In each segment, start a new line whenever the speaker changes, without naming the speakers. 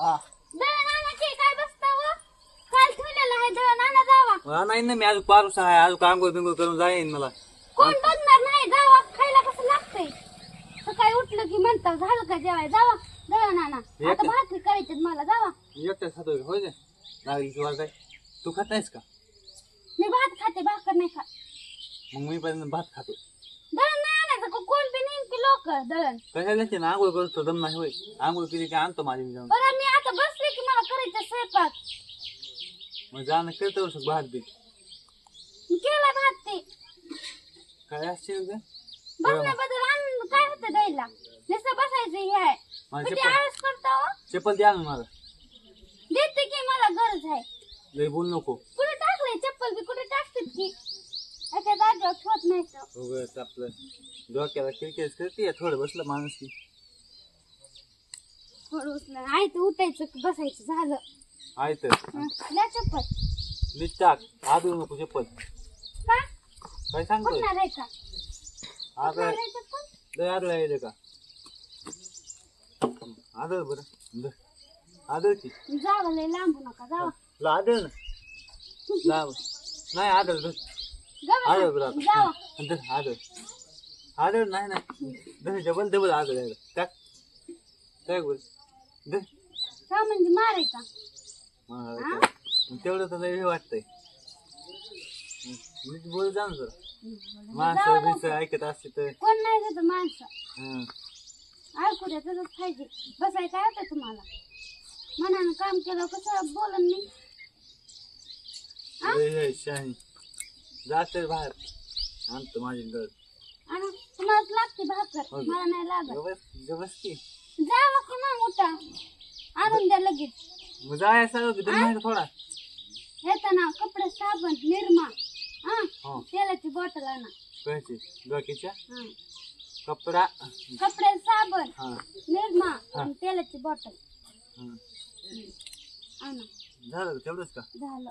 हा
दळण आणायची काय बसता व? काल ठेवलेलं आहे दळण आणा जावा.
मला नाही ना मी अजून पारूस आहे अजून आंघोळ बिंघोळ करून जाईन मला.
कोण बघणार नाही जावा खायला कसं लागतंय? सकाळी उठलं की म्हणतात झालं का जेवाय? जावा दळण आणा आता भाकरी करायची मला जावा.
एकट्याच खातो का? होय ना लागली किंवा काय? तू खात नाहीस का?
मी भात खाते भाकर नाही खात.
मग मी पण भात खातो
दळण नाही आणायचं का कोण बी नेमकी लोक दळण.
कशाला येते ना आंघोळ करतो दम नाही होय. आंघोळ केली की आणतो माझी मी जाऊन
बरं मी आता बसले की मला करायचं स्वयंपाक.
मग जाणं करतो भात बी
मी केला भात ते.
काय असते
आनंद काय होतं द्यायला? नुसतं बसायचं हे आहे.
माझी
किती
चप्पल
आळस करता हो?
चप्पल द्या ना मला.
देते की मला गरज आहे.
लय बोल नको.
कुठे टाकलंय चप्पल बी? कुठे टाकतात की? याच्या जागेवर ठेवत नाही तर
उगाच आपलं डोक्याला क्रिकेट करते थोडं बसलं माणूस की
थोडं उचलं आई तर उठायचं की बसायचं झालं.
आहे तर.
हं, चप्पल.
नीट टाक. आदू नको चप्पल.
का?
काय सांगतोय?
उठणार आहे का?
आदळ.
उठणार आहे चप्पल?
लय आदळ आहे का? आदळ बरं. धर. आदळ की?
जावं लय लांबू नका जावा.
आदळ ना. नाही आदळ धर. आदळ धर आदळ आदळ नाही नाही. धर डबल डबल आदळ आहे टाक. काय बोल?
का म्हणजे का?
मला काय. मग तेवढं तर लय वाटतंय. नीट बोल जा ना जरा. माणसं बिणसं ऐकत असते तर.
कोण नाही देत माणसं.
हं.
ऐकू द्या तसंच पाहिजे. बसाय काय होतं तुम्हाला? मनानं काम केलं कसं बोलन मी?
शहाणी जाते बाहेर. आणतो माझी गळ.
आणि तुम्हाला लागते भाकर.
हो.
मला नाही लागत.
की
जावा की मग उठा आणून द्या लगेच.
मग जाय सगळं की नाही का थोडा.
येताना कपडे साबण निरमा हा
हो.
तेलाची बॉटल आणा.
कळची डोक्याच्या?
हा.
कपडा.
कपडे साबण
हा.
निरमा आणि तेलाची बॉटल.
हं.
आणा.
झालं तेवढंच का?
झालं.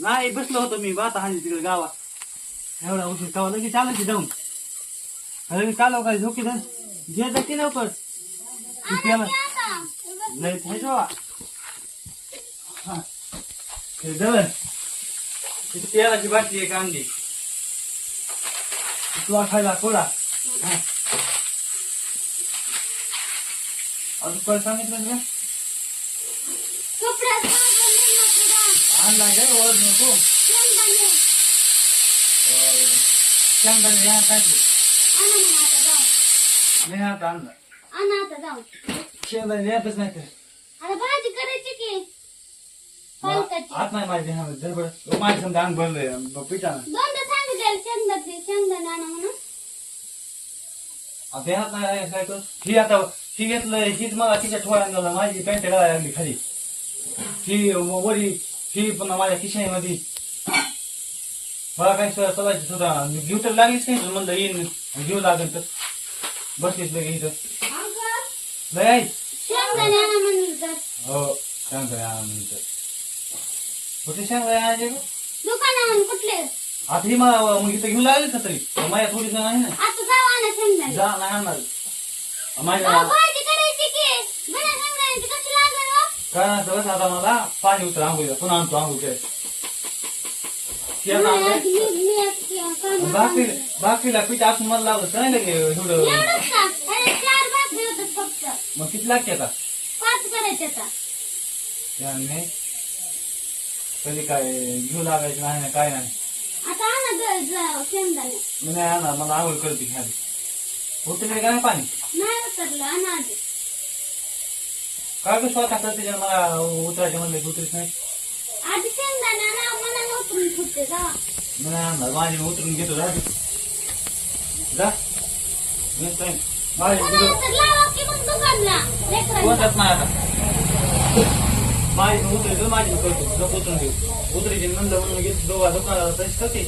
नाही बसलो होतो मी बाता हानी तिकडे गावात. एवढा उशीर कावा लगेच आलं की जाऊन? लगेच चालव काय झोकी धर. जे जा की लवकर. तू केला
आता?
लय. हा. दळण ती तेलाची बाटली एक आणली. तुला खायला कोळा हा. अजून काय सांगितलं का
कपडे साबण निरमा पुडा
आणला ओळख नको.
शेंगदाणे
नाही आता आणला नाही तर
आत
नाही माझ्या समजा अंग भरलंय आता ह्यात नाही आहे काय ही आता ही घेतलं हीच मला तिच्या ठोळ्याला माझी पॅन्ट घालायला लागली खाली. ही वरी ही पुन्हा माझ्या खिशामध्ये मला काही चलायची सुद्धा घेऊ तर लागलीच नाही म्हणलं येईन घेऊ लागेल तर. बसलीच लगे इथं. लय आहे.
तर.
हो नंतर कुठे सांगाय आणायचे गं?
दुकानावरून कुठले?
आता ही मग इथं घेऊन लागेल का तरी? माझ्या थोडी जण आहे ना. जा नाही आणणार माझ्या काय आता मला पाणी उतर आंघोळीला पुन्हा आणतो पीठ मला नाही लगे एवढं. मग किती लागते का त्याने कधी काय घेऊ लागायचं नाही ना काय नाही. नाही आणणार मला आंघोळ करते खाली उतरले का नाही पाणी?
नाही उतरलं आणा आधी
काय बी स्वतः करते ज्या मला उतरायचे म्हणले उतरीच नाही.
आधी शेंगदाणे मनाला उतरून
मी नाही आणणार माझी मी उतरून घेतो जा तू. जा. मी सांग माझी
मला तर लावा की मग दुकानला लेकरांना.
कोणताच नाही आता. माझी करतो. नको उतरून देऊ उतरीची म्हणलं म्हणून घेतो दोघा दुकानाला तशीच करते.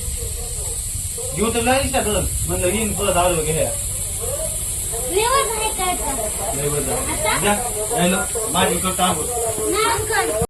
घेऊ तर लागलीच का म्हणलं येईन परत आलो घ्या
आहे काय